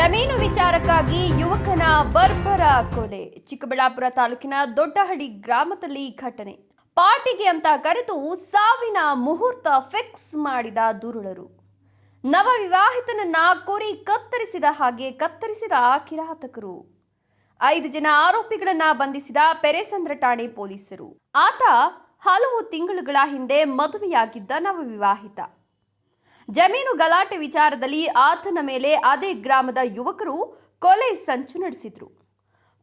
ಜಮೀನು ವಿಚಾರಕ್ಕಾಗಿ ಯುವಕನ ಬರ್ಬರ ಕೊಲೆ. ಚಿಕ್ಕಬಳ್ಳಾಪುರ ತಾಲೂಕಿನ ದೊಡ್ಡಹಳ್ಳಿ ಗ್ರಾಮದಲ್ಲಿ ಘಟನೆ. ಪಾರ್ಟಿಗೆ ಅಂತ ಕರೆದು ಸಾವಿನ ಮುಹೂರ್ತ ಫಿಕ್ಸ್ ಮಾಡಿದ ದುರುಳರು. ನವವಿವಾಹಿತನನ್ನ ಕೋರಿ ಕತ್ತರಿಸಿದ ಹಾಗೆ ಕತ್ತರಿಸಿದ ಕಿರಾತಕರು. ಐದು ಜನ ಆರೋಪಿಗಳನ್ನ ಬಂಧಿಸಿದ ಪೆರೆಸಂದ್ರ ಠಾಣೆ ಪೊಲೀಸರು. ಆತ ಹಲವು ತಿಂಗಳುಗಳ ಹಿಂದೆ ಮದುವೆಯಾಗಿದ್ದ ನವವಿವಾಹಿತ. ಜಮೀನು ಗಲಾಟೆ ವಿಚಾರದಲ್ಲಿ ಆತನ ಮೇಲೆ ಅದೇ ಗ್ರಾಮದ ಯುವಕರು ಕೊಲೆ ಸಂಚು ನಡೆಸಿದ್ರು.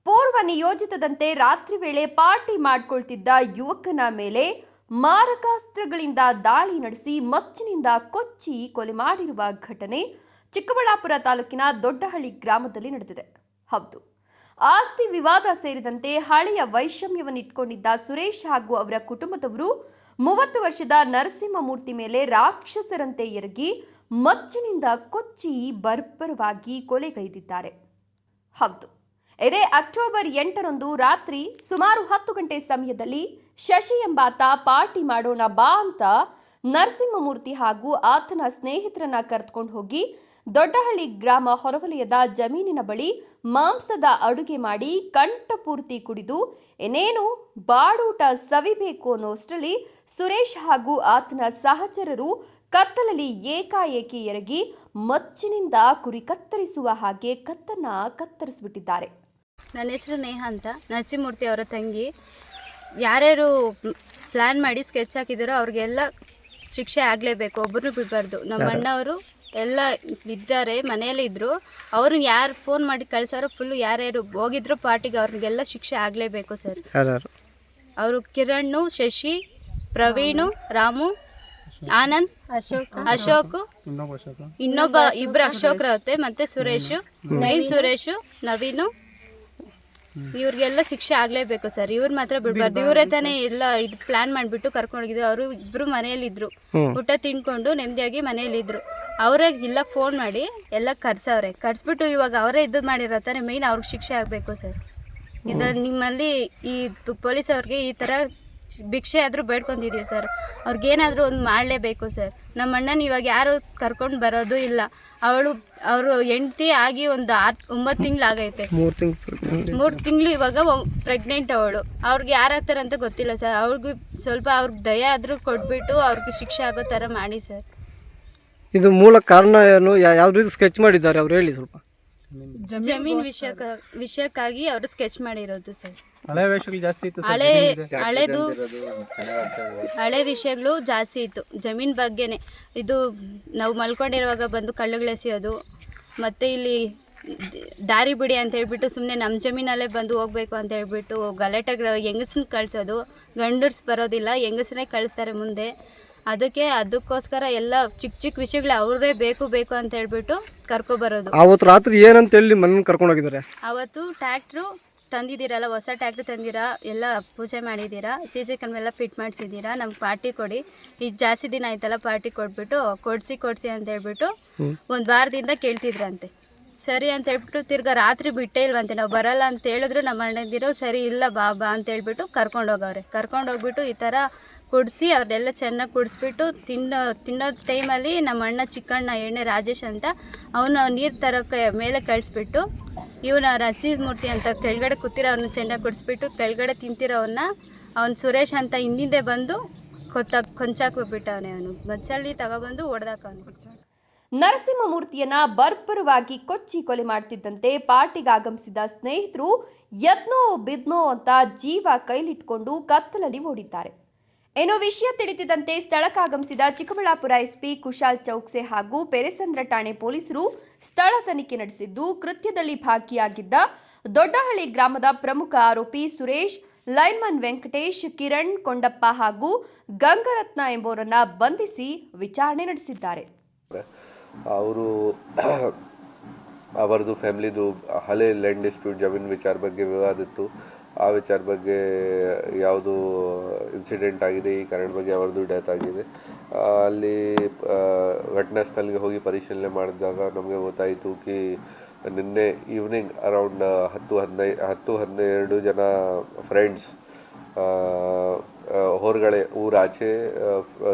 ಪೂರ್ವ ನಿಯೋಜಿತದಂತೆ ರಾತ್ರಿ ವೇಳೆ ಪಾರ್ಟಿ ಮಾಡ್ಕೊಳ್ತಿದ್ದ ಯುವಕನ ಮೇಲೆ ಮಾರಕಾಸ್ತ್ರಗಳಿಂದ ದಾಳಿ ನಡೆಸಿ ಮಚ್ಚಿನಿಂದ ಕೊಚ್ಚಿ ಕೊಲೆ ಮಾಡಿರುವ ಘಟನೆ ಚಿಕ್ಕಬಳ್ಳಾಪುರ ತಾಲೂಕಿನ ದೊಡ್ಡಹಳ್ಳಿ ಗ್ರಾಮದಲ್ಲಿ ನಡೆದಿದೆ. ಹೌದು, ಆಸ್ತಿ ವಿವಾದ ಸೇರಿದಂತೆ ಹಳೆಯ ವೈಷಮ್ಯವನ್ನಿಟ್ಕೊಂಡಿದ್ದ ಸುರೇಶ್ ಹಾಗೂ ಅವರ ಕುಟುಂಬದವರು ಮೂವತ್ತು ವರ್ಷದ ನರಸಿಂಹಮೂರ್ತಿ ಮೇಲೆ ರಾಕ್ಷಸರಂತೆ ಎರಗಿ ಮಚ್ಚಿನಿಂದ ಕೊಚ್ಚಿ ಬರ್ಬರವಾಗಿ ಕೊಲೆಗೈದಿದ್ದಾರೆ. ಹೌದು, ಇದೇ ಅಕ್ಟೋಬರ್ ಎಂಟರಂದು ರಾತ್ರಿ ಸುಮಾರು ಹತ್ತು ಗಂಟೆ ಸಮಯದಲ್ಲಿ ಶಶಿ ಎಂಬಾತ ಪಾರ್ಟಿ ಮಾಡೋಣ ಬಾ ಅಂತ ನರಸಿಂಹಮೂರ್ತಿ ಹಾಗೂ ಆತನ ಸ್ನೇಹಿತರನ್ನ ಕರೆದುಕೊಂಡು ಹೋಗಿ ದೊಡ್ಡಹಳ್ಳಿ ಗ್ರಾಮ ಹೊರವಲಯದ ಜಮೀನಿನ ಬಳಿ ಮಾಂಸದ ಅಡುಗೆ ಮಾಡಿ ಕಂಠಪೂರ್ತಿ ಕುಡಿದು, ಏನೇನು ಬಾಡೂಟ ಸವಿಬೇಕು ಅನ್ನೋಷ್ಟರಲ್ಲಿ ಸುರೇಶ್ ಹಾಗೂ ಆತನ ಸಹಚರರು ಕತ್ತಲಲ್ಲಿ ಏಕಾಏಕಿ ಎರಗಿ ಮಚ್ಚಿನಿಂದ ಕುರಿ ಕತ್ತರಿಸುವ ಹಾಗೆ ಕತ್ತನ್ನ ಕತ್ತರಿಸಿಬಿಟ್ಟಿದ್ದಾರೆ. ನನ್ನ ಹೆಸರು ನೇಹ ಅಂತ. ನರಸಿಂಹಮೂರ್ತಿ ಅವರ ತಂಗಿ. ಯಾರ್ಯಾರು ಪ್ಲ್ಯಾನ್ ಮಾಡಿ ಸ್ಕೆಚ್ ಹಾಕಿದಾರೋ ಅವ್ರಿಗೆಲ್ಲ ಶಿಕ್ಷೆ ಆಗಲೇಬೇಕು. ಒಬ್ಬರು ಬಿಡಬಾರ್ದು. ನಮ್ಮ ಅಣ್ಣವರು ಎಲ್ಲ ಇದ್ದಾರೆ ಮನೆಯಲ್ಲೇ ಇದ್ದರು ಅವ್ರನ್ನ ಯಾರು ಫೋನ್ ಮಾಡಿ ಕಳ್ಸಾರೋ ಫುಲ್ಲು ಯಾರ್ಯಾರು ಹೋಗಿದ್ರು ಪಾರ್ಟಿಗೆ ಅವ್ರಿಗೆಲ್ಲ ಶಿಕ್ಷೆ ಆಗಲೇಬೇಕು ಸರ್. ಯಾರ್ಯಾರು? ಅವರು ಕಿರಣ್ ಶಶಿ ಪ್ರವೀಣು ರಾಮು ಆನಂದ್ ಅಶೋಕ್. ಅಶೋಕ್ ಇನ್ನೊಬ್ಬ ಇಬ್ರು ಅಶೋಕ್ ರವತೆ ಮತ್ತೆ ಸುರೇಶ್ ನೈ ಸುರೇಶ್ ನವೀನು ಇವ್ರಿಗೆಲ್ಲ ಶಿಕ್ಷೆ ಆಗ್ಲೇಬೇಕು ಸರ್. ಇವ್ರ ಮಾತ್ರ ಬಿಡ್ಬಾರ್ದು. ಇವರೇ ತಾನೇ ಎಲ್ಲ ಇದು ಪ್ಲಾನ್ ಮಾಡಿಬಿಟ್ಟು ಕರ್ಕೊಂಡೋಗಿದ್ರು ಅವರು ಇಬ್ರು ಮನೆಯಲ್ಲಿದ್ರು. ಊಟ ತಿನ್ಕೊಂಡು ನೆಮ್ಮದಿಯಾಗಿ ಮನೆಯಲ್ಲಿದ್ರು. ಅವರೇ ಇಲ್ಲ ಫೋನ್ ಮಾಡಿ ಎಲ್ಲ ಕರ್ಸವ್ರೆ. ಕರ್ಸ್ಬಿಟ್ಟು ಇವಾಗ ಅವರೇ ಇದ್ದು ಮಾಡಿರೋ ತಾನೇ ಮೇಯ್ನ್ ಅವ್ರಿಗೆ ಶಿಕ್ಷೆ ಆಗಬೇಕು ಸರ್. ಇದ ನಿಮ್ಮಲ್ಲಿ ಈ ಪೊಲೀಸ್ ಅವ್ರಿಗೆ ಈ ಥರ ಭಿಕ್ಷೆ ಆದರೂ ಬೇಡ್ಕೊಂಡಿದೀವಿ ಸರ್. ಅವ್ರಿಗೇನಾದರೂ ಒಂದು ಮಾಡಲೇಬೇಕು ಸರ್. ನಮ್ಮ ಅಣ್ಣನ ಇವಾಗ ಯಾರು ಕರ್ಕೊಂಡು ಬರೋದು ಇಲ್ಲ. ಅವಳು ಅವರು ಹೆಂಡತಿ ಆಗಿ ಒಂದು ಆರು ಒಂಬತ್ತು ತಿಂಗಳಾಗೈತೆ ಮೂರು ತಿಂಗಳು ಮೂರು ತಿಂಗಳು ಇವಾಗ ಪ್ರೆಗ್ನೆಂಟ್ ಅವಳು. ಅವ್ರಿಗೆ ಯಾರಾಗ್ತಾರೆ ಅಂತ ಗೊತ್ತಿಲ್ಲ ಸರ್. ಅವ್ರಿಗೂ ಸ್ವಲ್ಪ ಅವ್ರಿಗೆ ದಯ ಆದರೂ ಕೊಟ್ಬಿಟ್ಟು ಅವ್ರಿಗೆ ಶಿಕ್ಷೆ ಆಗೋ ಥರ ಮಾಡಿ ಸರ್. ಇದು ಮೂಲ ಕಾರಣ ಏನು? ಯಾವ ರೀತಿ ಸ್ಕೆಚ್ ಮಾಡಿದ್ದಾರೆ ಅವ್ರು ಹೇಳಿ ಸ್ವಲ್ಪ. ಜಮೀನ್ ವಿಷಯಕ್ಕ. ವಿಷಯಕ್ಕಾಗಿ ಅವರು ಸ್ಕೆಚ್ ಮಾಡಿರೋದು ಸರ್. ಹಳೆ ವೇಷಗಳು ಜಾಸ್ತಿ ಇತ್ತು ಸರ್ ಹಳೆ ಹಳೆದು ಹಳೆ ವಿಷಯಗಳು ಜಾಸ್ತಿ ಇತ್ತು. ಜಮೀನ್ ಬಗ್ಗೆನೇ. ಇದು ನಾವು ಮಲ್ಕೊಂಡಿರುವಾಗ ಬಂದು ಕಳ್ಳುಗಳೆಸೆಯೋದು ಮತ್ತೆ ಇಲ್ಲಿ ದ- ದಾರಿ ಬಿಡಿ ಅಂತ ಹೇಳ್ಬಿಟ್ಟು ಸುಮ್ಮನೆ ನಮ್ಮ ಜಮೀನಲ್ಲೇ ಬಂದು ಹೋಗ್ಬೇಕು ಅಂತ ಹೇಳ್ಬಿಟ್ಟು ಗಲಾಟೆಗೆ ಹೆಂಗಸನ್ನ ಕಳಿಸೋದು ಗಂಡರ್ಸ್ ಬರೋದಿಲ್ಲ ಹೆಂಗಸರೇ ಕಳಿಸ್ತಾರೆ ಮುಂದೆ. ಅದಕ್ಕೆ ಅದಕ್ಕೋಸ್ಕರ ಎಲ್ಲ ಚಿಕ್ಕ ಚಿಕ್ಕ ವಿಷಯಗಳು ಅವರೇ ಬೇಕು ಬೇಕು ಅಂತ ಹೇಳ್ಬಿಟ್ಟು ಕರ್ಕೊಬರೋದು. ಅವತ್ತು ರಾತ್ರಿ ಏನಂತ ಹೇಳಿ ಮನ ಕರ್ಕೊಂಡು ಹೋಗಿದ್ದಾರೆ? ಅವತ್ತು ಟ್ಯಾಕ್ಟ್ರು ತಂದಿದ್ದೀರಲ್ಲ ಹೊಸ ಟ್ಯಾಕ್ಟ್ರು ತಂದಿರಾ ಎಲ್ಲ ಪೂಜೆ ಮಾಡಿದ್ದೀರಾ ಸಿ ಸಿ ಕಣ್ಮೆಲ್ಲ ಫಿಟ್ ಮಾಡಿಸಿದ್ದೀರಾ ನಮ್ಗೆ ಪಾರ್ಟಿ ಕೊಡಿ. ಈಗ ಜಾಸ್ತಿ ದಿನ ಆಯ್ತಲ್ಲ ಪಾರ್ಟಿ ಕೊಟ್ಬಿಟ್ಟು ಕೊಡಿಸಿ ಕೊಡಿಸಿ ಅಂತ ಹೇಳ್ಬಿಟ್ಟು ಒಂದು ವಾರದಿಂದ ಕೇಳ್ತಿದ್ರಂತೆ. ಸರಿ ಅಂತ ಹೇಳ್ಬಿಟ್ಟು ತಿರ್ಗಾ ರಾತ್ರಿ ಬಿಟ್ಟೇ ಇಲ್ವಂತೆ ನಾವು ಬರಲ್ಲ ಅಂತ ಹೇಳಿದ್ರು ನಮ್ಮ ಅಣ್ಣಂದಿರು, ಸರಿ ಇಲ್ಲ ಬಾ ಬಾ ಅಂತ ಹೇಳ್ಬಿಟ್ಟು ಕರ್ಕೊಂಡು ಹೋಗವ್ರೆ. ಕರ್ಕೊಂಡು ಹೋಗ್ಬಿಟ್ಟು ಈ ಥರ ಕುಡಿಸಿ ಅವ್ರನ್ನೆಲ್ಲ ಚೆನ್ನಾಗಿ ಕುಡಿಸ್ಬಿಟ್ಟು ತಿನ್ನೋ ತಿನ್ನೋ ಟೈಮಲ್ಲಿ ನಮ್ಮ ಅಣ್ಣ ಚಿಕ್ಕಣ್ಣ ಎಣ್ಣೆ ರಾಜೇಶ್ ಅಂತ ಅವನು ನೀರು ತರೋಕ್ಕೆ ಮೇಲೆ ಕಳಿಸ್ಬಿಟ್ಟು ಇವನ ಮೂರ್ತಿ ಅಂತ ಕೆಳಗಡೆ ಕೂತಿರೋ ಅವ್ನ ಚೆನ್ನಾಗಿ ಕುಡಿಸ್ಬಿಟ್ಟು ಕೆಳಗಡೆ ತಿಂತಿರೋವನ್ನ ಅವ್ನು ಸುರೇಶ್ ಅಂತ ಹಿಂದಿಂದೆ ಬಂದು ಕೊತ್ತ ಕೊಂಚಾಕ್ಬಿಟ್ಟವನೆ ಅವನು. ಮಚ್ಚಲ್ಲಿ ತಗೊಬಂದು ಹೊಡೆದಾಕವನು ನರಸಿಂಹಮೂರ್ತಿಯನ್ನ ಬರ್ಬರವಾಗಿ ಕೊಚ್ಚಿ ಕೊಲೆ ಮಾಡ್ತಿದ್ದಂತೆ ಪಾರ್ಟಿಗೆ ಆಗಮಿಸಿದ ಸ್ನೇಹಿತರು ಯತ್ನೋ ಬಿದ್ನೋ ಅಂತ ಜೀವ ಕೈಲಿಟ್ಕೊಂಡು ಕತ್ತಲಲ್ಲಿ ಓಡಿದ್ದಾರೆ. ಏನೋ ವಿಷಯ ತಿಳಿದಿದ್ದಂತೆ ಸ್ಥಳಕ್ಕಾಗಮಿಸಿದ ಚಿಕ್ಕಬಳ್ಳಾಪುರ ಎಸ್ಪಿ ಕುಶಾಲ್ ಚೌಕ್ಸೆ ಹಾಗೂ ಪೆರೆಸಂದ್ರ ಠಾಣೆ ಪೊಲೀಸರು ಸ್ಥಳ ತನಿಖೆ ನಡೆಸಿದ್ದು, ಕೃತ್ಯದಲ್ಲಿ ಭಾಗಿಯಾಗಿದ್ದ ದೊಡ್ಡಹಳ್ಳಿ ಗ್ರಾಮದ ಪ್ರಮುಖ ಆರೋಪಿ ಸುರೇಶ್, ಲೈನ್ಮನ್ ವೆಂಕಟೇಶ್, ಕಿರಣ್ ಕೊಂಡಪ್ಪ ಹಾಗೂ ಗಂಗರತ್ನ ಎಂಬುವರನ್ನ ಬಂಧಿಸಿ ವಿಚಾರಣೆ ನಡೆಸಿದ್ದಾರೆ. ಅವರು ಅವರದು ಫ್ಯಾಮ್ಲಿದು ಹಳೆ ಲ್ಯಾಂಡ್ ಡಿಸ್ಪ್ಯೂಟ್ ಜಮೀನ್ ವಿಚಾರ ಬಗ್ಗೆ ವಿವಾದ ಇತ್ತು. ಆ ವಿಚಾರ ಬಗ್ಗೆ ಯಾವುದು ಇನ್ಸಿಡೆಂಟ್ ಆಗಿದೆ, ಈ ಕಾರಣ ಬಗ್ಗೆ ಅವರದು ಡೆತ್ ಆಗಿದೆ. ಅಲ್ಲಿ ಘಟನಾ ಸ್ಥಳಕ್ಕೆ ಹೋಗಿ ಪರಿಶೀಲನೆ ಮಾಡಿದಾಗ ನಮಗೆ ಗೊತ್ತಾಯಿತು ಕಿ, ನಿನ್ನೆ ಈವ್ನಿಂಗ್ ಅರೌಂಡ್ ಹತ್ತು ಹದಿನೈದು ಹತ್ತು ಹದಿನೆರಡು ಜನ ಫ್ರೆಂಡ್ಸ್ ಹೊರಗಡೆ ಊರಾಚೆ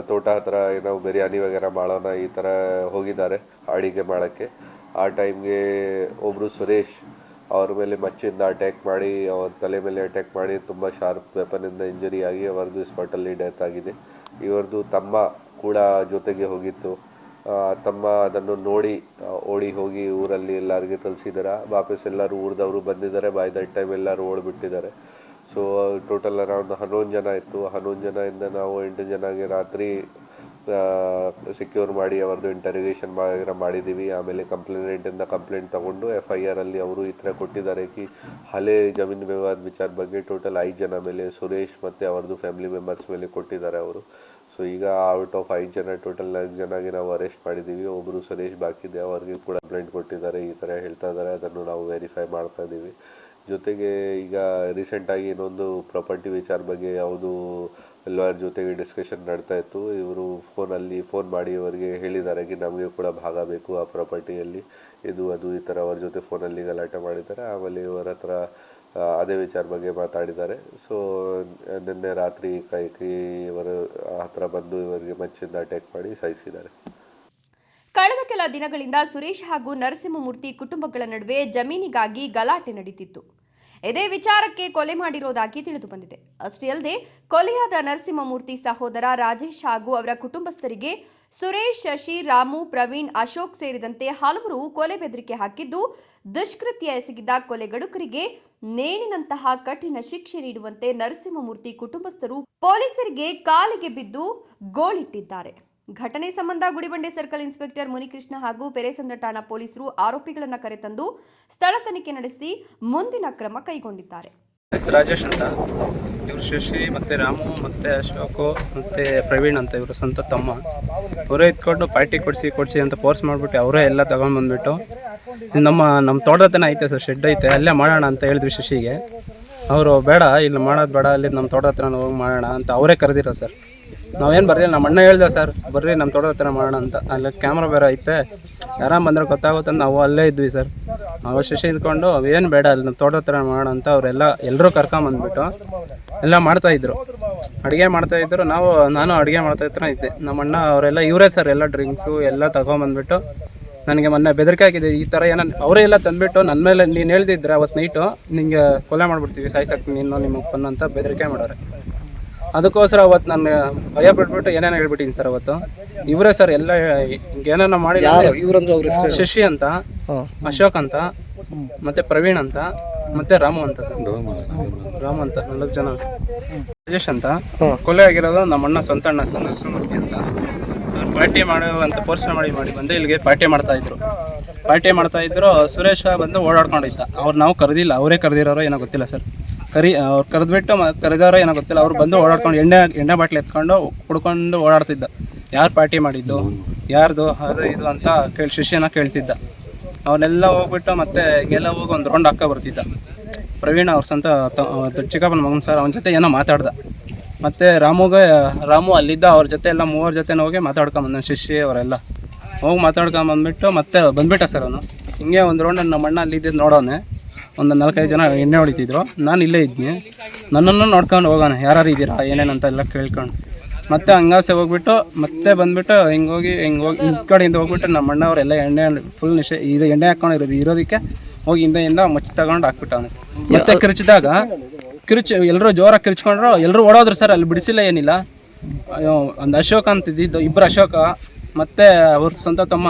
ತೋಟ ಹತ್ರ ಏನೋ ಬಿರಿಯಾನಿ ವಗೇರ ಮಾಡೋಣ ಈ ಥರ ಹೋಗಿದ್ದಾರೆ ಅಡಿಗೆ ಮಾಡೋಕ್ಕೆ. ಆ ಟೈಮ್ಗೆ ಒಬ್ಬರು ಸುರೇಶ್ ಅವ್ರ ಮೇಲೆ ಮಚ್ಚಿಂದ ಅಟ್ಯಾಕ್ ಮಾಡಿ, ಅವ್ರ ತಲೆ ಮೇಲೆ ಅಟ್ಯಾಕ್ ಮಾಡಿ ತುಂಬ ಶಾರ್ಪ್ ವೆಪನಿಂದ ಇಂಜುರಿ ಆಗಿ ಅವರದು ಸ್ಪಾಟಲ್ಲಿ ಡೆತ್ ಆಗಿದೆ. ಇವ್ರದ್ದು ತಮ್ಮ ಕೂಡ ಜೊತೆಗೆ ಹೋಗಿತ್ತು. ತಮ್ಮ ಅದನ್ನು ನೋಡಿ ಓಡಿ ಹೋಗಿ ಊರಲ್ಲಿ ಎಲ್ಲರಿಗೆ ತಲ್ಸಿದ್ದಾರೆ ವಾಪಸ್ ಎಲ್ಲರೂ ಊರದವರು ಬಂದಿದ್ದಾರೆ. ಬೈ ದಟ್ ಟೈಮ್ ಎಲ್ಲರೂ ಓಡ್ಬಿಟ್ಟಿದ್ದಾರೆ. ಸೊ ಟೋಟಲ್ ಅರೌಂಡ್ ಹನ್ನೊಂದು ಜನ ಇತ್ತು. ಹನ್ನೊಂದು ಜನ ಇಂದ ನಾವು ಎಂಟು ಜನಗೆ ರಾತ್ರಿ ಸೆಕ್ಯೂರ್ ಮಾಡಿ ಅವ್ರದ್ದು ಇಂಟರಿಗೇಷನ್ ಮಾಡಿದ್ದೀವಿ. ಆಮೇಲೆ ಕಂಪ್ಲೇಂಟಿಂದ ಕಂಪ್ಲೇಂಟ್ ತಗೊಂಡು ಎಫ್ ಐ ಆರ್ ಅಲ್ಲಿ ಅವರು ಈ ಥರ ಕೊಟ್ಟಿದ್ದಾರೆ ಕಿ, ಹಳೆ ಜಮೀನು ವಿವಾದ ವಿಚಾರ ಬಗ್ಗೆ ಟೋಟಲ್ ಐದು ಜನ ಮೇಲೆ ಸುರೇಶ್ ಮತ್ತು ಅವ್ರದ್ದು ಫ್ಯಾಮಿಲಿ ಮೆಂಬರ್ಸ್ ಮೇಲೆ ಕೊಟ್ಟಿದ್ದಾರೆ ಅವರು. ಸೊ ಈಗ ಔಟ್ ಆಫ್ ಐದು ಜನ ಟೋಟಲ್ ನಾಲ್ಕು ಜನಗೆ ನಾವು ಅರೆಸ್ಟ್ ಮಾಡಿದ್ದೀವಿ. ಒಬ್ಬರು ಸುರೇಶ್ ಬಾಕಿದೆ ಅವ್ರಿಗೆ ಕೂಡ ಕಂಪ್ಲೇಂಟ್ ಕೊಟ್ಟಿದ್ದಾರೆ. ಈ ಥರ ಹೇಳ್ತಾ ಇದ್ದಾರೆ. ಅದನ್ನು ನಾವು ವೆರಿಫೈ ಮಾಡ್ತಾ ಇದ್ದೀವಿ. ಜೊತೆಗೆ ಈಗ ರೀಸೆಂಟಾಗಿ ಇನ್ನೊಂದು ಪ್ರಾಪರ್ಟಿ ವಿಚಾರ ಬಗ್ಗೆ ಯಾವುದು ಲಾಯರ್ ಜೊತೆಗೆ ಡಿಸ್ಕಷನ್ ನಡ್ತಾ ಇತ್ತು, ಇವರು ಫೋನಲ್ಲಿ ಫೋನ್ ಮಾಡಿ ಅವರಿಗೆ ಹೇಳಿದ್ದಾರೆ ಕಿ ನಮಗೆ ಕೂಡ ಭಾಗ ಬೇಕು ಆ ಪ್ರಾಪರ್ಟಿಯಲ್ಲಿ ಇದು, ಅದು ಈ ಥರ ಅವ್ರ ಜೊತೆ ಫೋನಲ್ಲಿ ಗಲಾಟೆ ಮಾಡಿದ್ದಾರೆ. ಆಮೇಲೆ ಇವರ ಹತ್ರ ಅದೇ ವಿಚಾರ ಬಗ್ಗೆ ಮಾತಾಡಿದ್ದಾರೆ. ಸೊ ನಿನ್ನೆ ರಾತ್ರಿ ಕೈ ಕೈ ಇವರು ಹತ್ರ ಬಂದು ಇವರಿಗೆ ಮಚ್ಚಿಂದ ಅಟ್ಯಾಕ್ ಮಾಡಿ ಸಾಯಿಸಿದ್ದಾರೆ ಕಳೆದ ಕೆಲ ದಿನಗಳಿಂದ ಸುರೇಶ್ ಹಾಗೂ ನರಸಿಂಹಮೂರ್ತಿ ಕುಟುಂಬಗಳ ನಡುವೆ ಜಮೀನಿಗಾಗಿ ಗಲಾಟೆ ನಡೀತಿತ್ತು ಇದೇ ವಿಚಾರಕ್ಕೆ ಕೊಲೆ ಮಾಡಿರೋದಾಗಿ ತಿಳಿದು ಬಂದಿದೆ. ಅಷ್ಟೇ ಅಲ್ಲದೆ, ಕೊಲೆಯಾದ ನರಸಿಂಹಮೂರ್ತಿ ಸಹೋದರ ರಾಜೇಶ್ ಹಾಗೂ ಅವರ ಕುಟುಂಬಸ್ಥರಿಗೆ ಸುರೇಶ್, ಶಶಿ, ರಾಮು, ಪ್ರವೀಣ್, ಅಶೋಕ್ ಸೇರಿದಂತೆ ಹಲವರು ಕೊಲೆ ಬೆದರಿಕೆ ಹಾಕಿದ್ದು, ದುಷ್ಕೃತ್ಯ ಎಸಗಿದ ಕೊಲೆಗಡುಕರಿಗೆ ನೇಣಿನಂತಹ ಕಠಿಣ ಶಿಕ್ಷೆ ನೀಡುವಂತೆ ನರಸಿಂಹಮೂರ್ತಿ ಕುಟುಂಬಸ್ಥರು ಪೊಲೀಸರಿಗೆ ಕಾಲಿಗೆ ಬಿದ್ದು ಗೋಳಿಟ್ಟಿದ್ದಾರೆ. ಘಟನೆ ಸಂಬಂಧ ಗುಡಿಬಂಡೆ ಸರ್ಕಲ್ ಇನ್ಸ್ಪೆಕ್ಟರ್ ಮುನಿಕೃಷ್ಣ ಹಾಗೂ ಪೆರೇಸಂದ್ರ ಠಾಣಾ ಪೊಲೀಸರು ಆರೋಪಿಗಳನ್ನು ಕರೆತಂದು ಸ್ಥಳ ತನಿಖೆ ನಡೆಸಿ ಮುಂದಿನ ಕ್ರಮ ಕೈಗೊಂಡಿದ್ದಾರೆ. ರಾಜೇಶ್ ಅಂತ. ಇವರು ಶಶಿ ಮತ್ತು ರಾಮು ಮತ್ತು ಅಶೋಕು ಮತ್ತು ಪ್ರವೀಣ್ ಅಂತ ಇವರು ಸ್ವಂತ ತಮ್ಮ. ಅವರೇ ಇದ್ಕೊಂಡು ಪಾರ್ಟಿ ಕೊಡಿಸಿ ಕೊಡಿಸಿ ಅಂತ ಫೋರ್ಸ್ ಮಾಡಿಬಿಟ್ಟು ಅವರೇ ಎಲ್ಲ ತಗೊಂಡ್ಬಂದ್ಬಿಟ್ಟು ನಮ್ಮ ನಮ್ಮ ತೋಟದ ಹತ್ರನೇ ಐತೆ ಸರ್ ಶೆಡ್ ಐತೆ, ಅಲ್ಲೇ ಮಾಡೋಣ ಅಂತ ಹೇಳಿದ್ವಿ ಶಶಿಗೆ. ಅವರು, ಬೇಡ, ಇಲ್ಲಿ ಮಾಡೋದು ಬೇಡ, ಅಲ್ಲಿ ನಮ್ಮ ತೋಟದ ಹತ್ರ ಹೋಗಿ ಮಾಡೋಣ ಅಂತ ಅವರೇ ಕರೆದಿರೋ ಸರ್. ನಾವೇನು ಬರ್ರಿ ನಮ್ಮ ಅಣ್ಣ ಹೇಳ್ದೆ ಸರ್, ಬರ್ರಿ ನಮ್ಮ ತೋಟದ ಹತ್ರ ಮಾಡೋಣ ಅಂತ. ಅಲ್ಲಿ ಕ್ಯಾಮ್ರಾ ಬೇರೆ ಐತೆ. ಯಾರಾಮ್ ಬಂದ್ರೆ ಗೊತ್ತಾಗುತ್ತೆ ನಾವು ಅಲ್ಲೇ ಇದ್ವಿ ಸರ್. ನಾವು ಶಶಿ ಇದ್ಕೊಂಡು ಏನು ಬೇಡ, ಅಲ್ಲಿ ನಮ್ಮ ತೋಟದ ಹತ್ರ ಮಾಡೋಣ ಅಂತ ಅವರೆಲ್ಲ ಎಲ್ಲರೂ ಕರ್ಕೊಂಬಂದ್ಬಿಟ್ಟು ಎಲ್ಲ ಮಾಡ್ತಾಯಿದ್ರು ಅಡುಗೆ ಮಾಡ್ತಾ ಇದ್ರು. ನಾವು, ನಾನು ಅಡುಗೆ ಮಾಡ್ತಾ ಇತ್ರ ಇದ್ದೆ. ನಮ್ಮ ಅಣ್ಣ ಅವರೆಲ್ಲ, ಇವರೇ ಸರ್ ಎಲ್ಲ ಡ್ರಿಂಕ್ಸು ಎಲ್ಲ ತಗೊಂಬಂದ್ಬಿಟ್ಟು ನನಗೆ ಮೊನ್ನೆ ಬೆದರಿಕೆ ಆಗಿದೆ ಈ ಥರ ಏನೋ ಅವರೇ ಎಲ್ಲ ತಂದ್ಬಿಟ್ಟು ನನ್ನ ಮೇಲೆ ನೀನು ಹೇಳ್ದಿದ್ರೆ ಅವತ್ತು ನೈಟು ನಿಮಗೆ ಕೊಲೆ ಮಾಡಿಬಿಡ್ತೀವಿ ಸಾಯ್ಸಕ್ಕೆ ನೀನು ನಿಮ್ಮ ಅಪ್ಪನ ಅಂತ ಬೆದರಿಕೆ ಮಾಡೋರೆ. ಅದಕ್ಕೋಸ್ಕರ ಅವತ್ತು ನಾನು ಭಯ ಬಿಟ್ಬಿಟ್ಟು ಏನೇನು ಹೇಳ್ಬಿಟ್ಟಿನಿ ಸರ್ ಅವತ್ತು. ಇವರೇ ಸರ್ ಎಲ್ಲ ಏನೇನೋ ಮಾಡಿ ಇವರಂದ್ರೆ ಅವ್ರ ಶಶಿ ಅಂತ ಅಶೋಕ್ ಅಂತ ಮತ್ತೆ ಪ್ರವೀಣ್ ಅಂತ ಮತ್ತೆ ರಾಮು ಅಂತ ಸರ್. ರಾಮು ಅಂತ. ನಾಲ್ಕು ಜನ. ರಾಜೇಶ್ ಅಂತ. ಕೊಲೆ ಆಗಿರೋದು ನಮ್ಮ ಅಣ್ಣ ಸ್ವಂತ ಅಣ್ಣ ಸರ್ ನರಸಿಂಹಮೂರ್ತಿ ಅಂತ. ಅವ್ರು ಪಾರ್ಟಿ ಮಾಡೋ ಅಂತ ಫೋರ್ಸ್ ಮಾಡಿ ಮಾಡಿ ಬಂದು ಇಲ್ಲಿಗೆ ಪಾರ್ಟಿ ಮಾಡ್ತಾ ಇದ್ರು. ಪಾರ್ಟಿ ಮಾಡ್ತಾ ಇದ್ರು ಸುರೇಶ ಬಂದು ಓಡಾಡ್ಕೊಂಡಿದ್ದ. ಅವ್ರು ನಾವು ಕರೆದಿಲ್ಲ ಅವರೇ ಕರೆದಿರೋರು ಏನೋ ಗೊತ್ತಿಲ್ಲ ಸರ್. ಕರಿ, ಅವ್ರು ಕರೆದ್ಬಿಟ್ಟು ಮ ಕರೆದಾರೋ ಏನೋ ಗೊತ್ತಿಲ್ಲ, ಅವ್ರು ಬಂದು ಓಡಾಡ್ಕೊಂಡು ಎಣ್ಣೆ ಎಣ್ಣೆ ಬಾಟ್ಲಿ ಎತ್ಕೊಂಡು ಕುಡ್ಕೊಂಡು ಓಡಾಡ್ತಿದ್ದ. ಯಾರು ಪಾರ್ಟಿ ಮಾಡಿದ್ದು, ಯಾರ್ದು, ಅದು ಇದು ಅಂತ ಕೇಳಿ, ಶಿಷ್ಯನ ಕೇಳ್ತಿದ್ದ. ಅವನ್ನೆಲ್ಲ ಹೋಗ್ಬಿಟ್ಟು ಮತ್ತೆ ಹಿಂಗೆಲ್ಲ ಹೋಗಿ ಒಂದು ರೌಂಡ್ ಹಾಕ ಬರ್ತಿದ್ದ. ಪ್ರವೀಣ್ ಅವ್ರ ಸಂತ ಚಿಕ್ಕಪ್ಪನ ಮಗನ ಸರ್ ಅವನ ಜೊತೆ ಏನೋ ಮಾತಾಡ್ದ. ಮತ್ತೆ ರಾಮುಗೆ, ರಾಮು ಅಲ್ಲಿದ್ದ, ಅವ್ರ ಜೊತೆ ಎಲ್ಲ ಮೂವರ ಜೊತೆ ಹೋಗಿ ಮಾತಾಡ್ಕೊಂಬಂದ ಶಿಷ್ಯ ಅವರೆಲ್ಲ. ಹೋಗಿ ಮಾತಾಡ್ಕೊಂಬಂದ್ಬಿಟ್ಟು ಮತ್ತೆ ಬಂದ್ಬಿಟ್ಟ ಸರ್ ಅವನು. ಹಿಂಗೆ ಒಂದು ರೌಂಡ್ ನಮ್ಮ ಅಣ್ಣ ಅಲ್ಲಿದ್ದು ನೋಡೋನೆ. ಒಂದು ನಾಲ್ಕೈದು ಜನ ಎಣ್ಣೆ ಹೊಡಿತಿದ್ರು. ನಾನು ಇಲ್ಲೇ ಇದ್ದೀನಿ ನನ್ನನ್ನು ನೋಡ್ಕೊಂಡು ಹೋಗೋಣ ಯಾರು ಇದ್ದೀರಾ, ಏನೇನಂತ ಎಲ್ಲ ಕೇಳ್ಕೊಂಡು. ಮತ್ತೆ ಹಂಗಾಸೆ ಹೋಗ್ಬಿಟ್ಟು, ಮತ್ತೆ ಬಂದ್ಬಿಟ್ಟು ಹಿಂಗೆ ಹೋಗಿ ಹಿಂಗೆ ಹೋಗಿ ಈ ಕಡೆಯಿಂದ ಹೋಗ್ಬಿಟ್ಟು ನಮ್ಮ ಅಣ್ಣವರೆಲ್ಲ ಎಣ್ಣೆ ಫುಲ್ ನಿಶೆ ಇದು ಎಣ್ಣೆ ಹಾಕೊಂಡಿರೋದು ಇರೋದಕ್ಕೆ ಹೋಗಿ ಹಿಂದೆಯಿಂದ ಮುಚ್ಚಿ ತಗೊಂಡು ಹಾಕ್ಬಿಟ್ಟು ಸರ್. ಮತ್ತೆ ಕಿರ್ಚಿದಾಗ, ಕಿರ್ಚಿ ಎಲ್ಲರೂ ಜೋರಾಗಿ ಕಿರ್ಚ್ಕೊಂಡ್ರು ಎಲ್ಲರೂ ಓಡೋದ್ರು ಸರ್, ಅಲ್ಲಿ ಬಿಡಿಸಿಲ್ಲ ಏನಿಲ್ಲ. ಒಂದು ಅಶೋಕ ಅಂತಿದ್ದು ಇಬ್ಬರು ಅಶೋಕ, ಮತ್ತು ಅವ್ರ ಸ್ವಂತ ತಮ್ಮ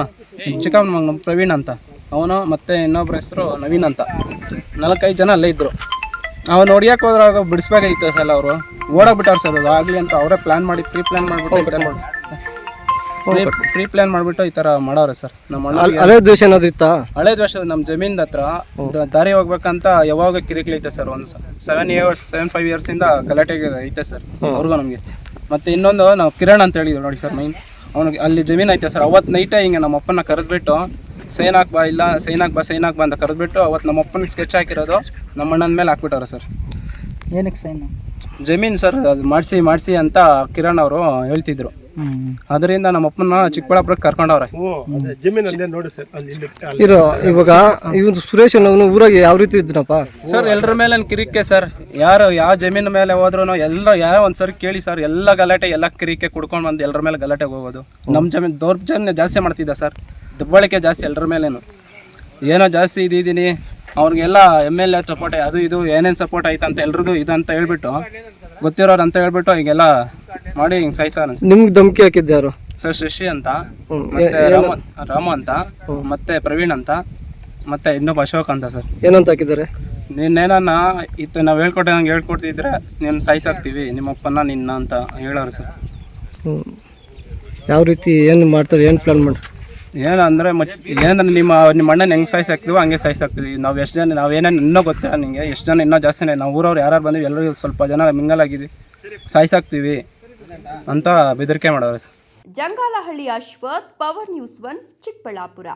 ಚಿಕ್ಕಪ್ಪನ ಮಗನ ಪ್ರವೀಣ್ ಅಂತ. ಅವನು ಮತ್ತೆ ಇನ್ನೊಬ್ಬರ ಹೆಸರು ನವೀನ್ ಅಂತ. ನಾಲ್ಕೈದು ಜನ ಅಲ್ಲೇ ಇದ್ರು. ಅವ್ನು ಹೊಡಿಯಕ್ಕೆ ಹೋದ್ರಾಗ ಬಿಡಿಸ್ಬೇಕಾಗಿತ್ತು ಸರ್ ಅವರು. ಓಡೋಗ್ಬಿಟ್ಟಾರ ಸರ್ ಅದು. ಆಗಲಿ ಅಂತ ಅವರೇ ಪ್ಲಾನ್ ಮಾಡಿ ಪ್ರೀ ಪ್ಲಾನ್ ಮಾಡಿಬಿಟ್ಟು ಪ್ರೀ ಪ್ಲಾನ್ ಮಾಡಿಬಿಟ್ಟು ಈ ಥರ ಮಾಡೋರೆ ಸರ್. ನಮ್ಮ ಅಣ್ಣ ಹಳೆ ದ್ವೇಷ ಏನಾದ್ರು ಇತ್ತಾ? ಹಳೆ ದ್ವೇಷ ನಮ್ಮ ಜಮೀನ್ ಹತ್ರ ದಾರಿ ಹೋಗ್ಬೇಕಂತ ಯಾವಾಗ ಕಿರಿಕಿರಿ ಸರ್ ಒಂದು ಸೆವೆನ್ ಇಯರ್ಸ್ ಸೆವೆನ್ ಫೈವ್ ಇಯರ್ಸಿಂದ ಗಲಾಟೆಗೆ ಐತೆ ಸರ್. ಅವ್ರಿಗೂ ನಮಗೆ. ಮತ್ತೆ ಇನ್ನೊಂದು ನಾವು ಕಿರಣ್ ಅಂತ ಹೇಳಿದ್ವಿ ನೋಡಿ ಸರ್ ಮೈನ್ ಅವ್ನಿಗೆ ಅಲ್ಲಿ ಜಮೀನ್ ಐತೆ ಸರ್. ಅವತ್ತು ನೈಟೇ ಹಿಂಗೆ ನಮ್ಮ ಅಪ್ಪನ ಕರೆದ್ಬಿಟ್ಟು ಸೈನ್ ಹಾಕ್ಬಾ ಇಲ್ಲ ಸೈನ್ ಹಾಕ್ ಬಾ ಸೈನ್ ಹಾಕ್ಬಾ ಅಂತ ಕರೆದ್ಬಿಟ್ಟು ಅವತ್ತು ನಮ್ಮ ಅಪ್ಪನಿಗೆ ಸ್ಕೆಚ್ ಹಾಕಿರೋದು ನಮ್ಮ ಅಣ್ಣನ ಮೇಲೆ ಹಾಕ್ಬಿಟ್ಟವ್ರೆ ಸರ್ ಏನಕ್ಕೆ ಸೈನ್? ಜಮೀನು ಸರ್ ಅದು ಮಾಡಿಸಿ ಮಾಡಿಸಿ ಅಂತ ಕಿರಣ್ ಅವರು ಹೇಳ್ತಿದ್ರು. ಅದರಿಂದ ನಮ್ಮ ಅಪ್ಪನ ಚಿಕ್ಕಬಳ್ಳಾಪುರಕ್ಕೆ ಕರ್ಕೊಂಡವ್ರೆ ಇರೋ ಇವಾಗ ಇವ್ರು ಸುರೇಶ್ ಅನ್ನೋನು ಊರಾಗೆ ಯಾವ ರೀತಿ ಇದ್ದನಪ್ಪ ಸರ್ ಎಲ್ಲರ ಮೇಲೆ ಕಿರಿಕೆ ಸರ್. ಯಾರು ಯಾವ ಜಮೀನ್ ಮೇಲೆ ಹೋದ್ರು ಎಲ್ಲ ಯಾವ ಒಂದ್ಸರಿ ಕೇಳಿ ಸರ್ ಎಲ್ಲ ಗಲಾಟೆ ಎಲ್ಲ ಕಿರಿಕೆ ಕುಡ್ಕೊಂಡು ಬಂದು ಎಲ್ಲರ ಮೇಲೆ ಗಲಾಟೆಗೆ ಹೋಗೋದು. ನಮ್ಮ ಜಮೀನು ದೌರ್ಜನ್ಯ ಜಾಸ್ತಿ ಮಾಡ್ತಿದ್ದ ಸರ್. ದುಬ್ಬಳಿಕೆ ಜಾಸ್ತಿ ಎಲ್ಲರ ಮೇಲೇನು. ಏನೋ ಜಾಸ್ತಿ ಇದ್ದೀನಿ ಅವ್ರಿಗೆಲ್ಲ ಎಂ ಎಲ್ ಎ ಸಪೋರ್ಟ್ ಅದು ಇದು ಏನೇನು ಸಪೋರ್ಟ್ ಆಯ್ತು ಅಂತ ಎಲ್ರದ್ದು ಅಂತ ಹೇಳ್ಬಿಟ್ಟು ಗೊತ್ತಿರೋರು ಅಂತ ಹೇಳ್ಬಿಟ್ಟು ಹೀಗೆಲ್ಲ ಮಾಡಿ ಹಿಂಗೆ ಸಾಯ್ಸಾರ ನಿಮ್ಗೆ ಧಮಕಿ ಹಾಕಿದ್ದು ಯಾರು? ಸರ್ ಶಶಿ ಅಂತ ಹ್ಮ್. ಮತ್ತೆ ರಾಮ ರಾಮ ಅಂತ ಮತ್ತೆ ಪ್ರವೀಣ್ ಅಂತ ಮತ್ತೆ ಇನ್ನೊಬ್ಬ ಅಶೋಕ್ ಅಂತ ಸರ್. ಏನಂತ ಹಾಕಿದ್ದಾರೆ? ನಿನ್ನೇನನ್ನ ಇತ್ತು ನಾವು ಹೇಳ್ಕೊಟ್ಟೆ ನಂಗೆ ಹೇಳ್ಕೊಡ್ತಿದ್ರೆ ನಿಮ್ಮ ಸಾಯಿಸಾಕ್ತೀವಿ ನಿಮ್ಮ ಅಪ್ಪನ ನಿನ್ನ ಅಂತ ಹೇಳೋರು ಸರ್. ಹ್ಞೂ ಯಾವ ರೀತಿ ಏನು ಮಾಡ್ತಾರೆ ಏನು ಪ್ಲಾನ್ ಮಾಡಿ ಏನಂದ್ರೆ ಮಚ್ ಏನಂದ್ರೆ ನಿಮ್ಮ ನಿಮ್ಮ ಅಣ್ಣನ ಹೆಂಗೆ ಸಾಯ್ಸಾಕ್ತೀವೋ ಹಂಗೆ ಸಾಯ್ಸಾಕ್ತೀವಿ ನಾವು ಎಷ್ಟು ಜನ ನಾವು ಏನೇನು ಇನ್ನೂ ಗೊತ್ತಿಲ್ಲ ನಿಮಗೆ ಎಷ್ಟು ಜನ ಇನ್ನೂ ಜಾಸ್ತಿನೇ ನಾವು ಊರವ್ರು ಯಾರು ಬಂದಿವಿ ಎಲ್ಲರಿಗೂ ಸ್ವಲ್ಪ ಜನ ಮಿಂಗಲ್ ಆಗಿದ್ವಿ ಸಾಯ್ಸಾಕ್ತೀವಿ ಅಂತ ಬೆದರಿಕೆ ಮಾಡೋರು Jangalahalli Ashwath power news one Chikkaballapur.